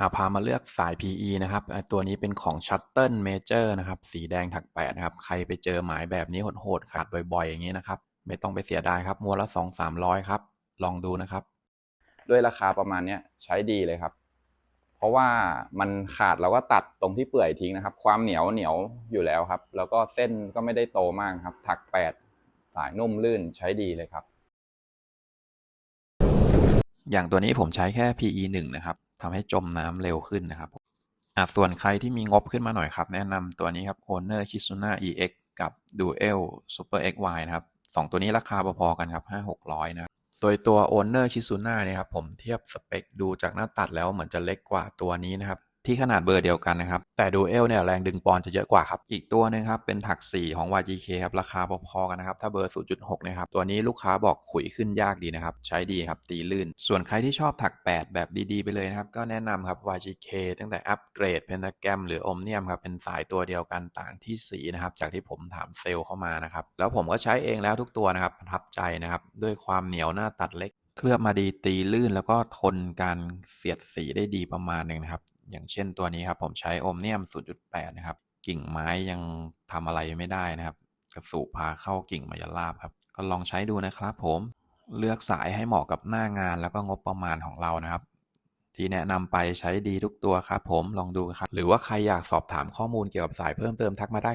อ่าพามาเลือกสาย PE นะครับอ่าตัวนี้เป็นของ Shuttle Major นะครับ สีแดงถักแปดนะครับ ใครไปเจอหมายแบบนี้โหดๆขาดบ่อยๆ อย่างนี้นะครับ ไม่ต้องไปเสียดายครับ มัวละสองสามร้อยครับ ลองดูนะครับ ด้วยราคาประมาณเนี้ยใช้ดีเลยครับ เพราะว่ามันขาดเราก็ตัดตรงที่เปื่อยทิ้งนะครับ ความเหนียวเหนียวอยู่แล้วครับ แล้วก็เส้นก็ไม่ได้โตมากครับ ถักแปดสายนุ่มลื่นใช้ดีเลยครับอย่างตัวนี้ผมใช้แค่ PE 1 นะครับ ทำให้จมน้ำเร็วขึ้นนะครับอะส่วนใครที่มีงบขึ้นมาหน่อยครับ แนะนำตัวนี้ครับ Owner Kizuna EX กับ Duel Super XY นะครับสองตัวนี้ราคาพอๆกันครับ5 600นะครับโดยตัว Owner Kizuna เนี่ยครับผมเทียบสเปคดูจากหน้าตัดแล้วเหมือนจะเล็กกว่าตัวนี้นะครับ ที่ขนาดเบอร์เดียวกันนะครับ แต่ Duel เนี่ยแรงดึงปอนจะเยอะกว่าครับ อีกตัวหนึงครับ เป็นถัก 4 ของ YGK ครับ ราคาพอๆกันนะครับ ถ้าเบอร์ 0.6นะครับ ตัวนี้ลูกค้าบอกขุยขึ้นยากดีนะครับ ใช้ดีครับ ตีลื่น ส่วนใครที่ชอบถัก 8 แบบดีๆ ไปเลยนะครับ ก็แนะนำครับ YGK ตั้งแต่อัปเกรดเพน t แกรมหรือ Omnium ครับ เป็นสายตัวเดียวกันต่างที่สีนะครับ จากที่ผมถามเซลล์เข้ามานะครับ แล้วผมก็ใช้เองแล้วทุกตัวนะครับประทับใจนะครับ ด้วยความเหนียวหน้าตัดเล็ก เคลือบมาดีตีลื่นแล้วก็ทนการเสียดสีได้ดีประมาณหนึ่งนะครับ อย่างเช่นตัวนี้ครับผมใช้โอมเนียม 0.8 นะครับ กิ่งไม้ยังทำอะไรไม่ได้นะครับ กระสูบพาเข้ากิ่งมายาลาบครับ ก็ลองใช้ดูนะครับผมเลือกสายให้เหมาะกับหน้างานแล้วก็งบประมาณของเรานะครับ ที่แนะนำไปใช้ดีทุกตัวครับผมลองดูครับ หรือว่าใครอยากสอบถามข้อมูลเกี่ยวกับสายเพิ่มเติมทักมาได้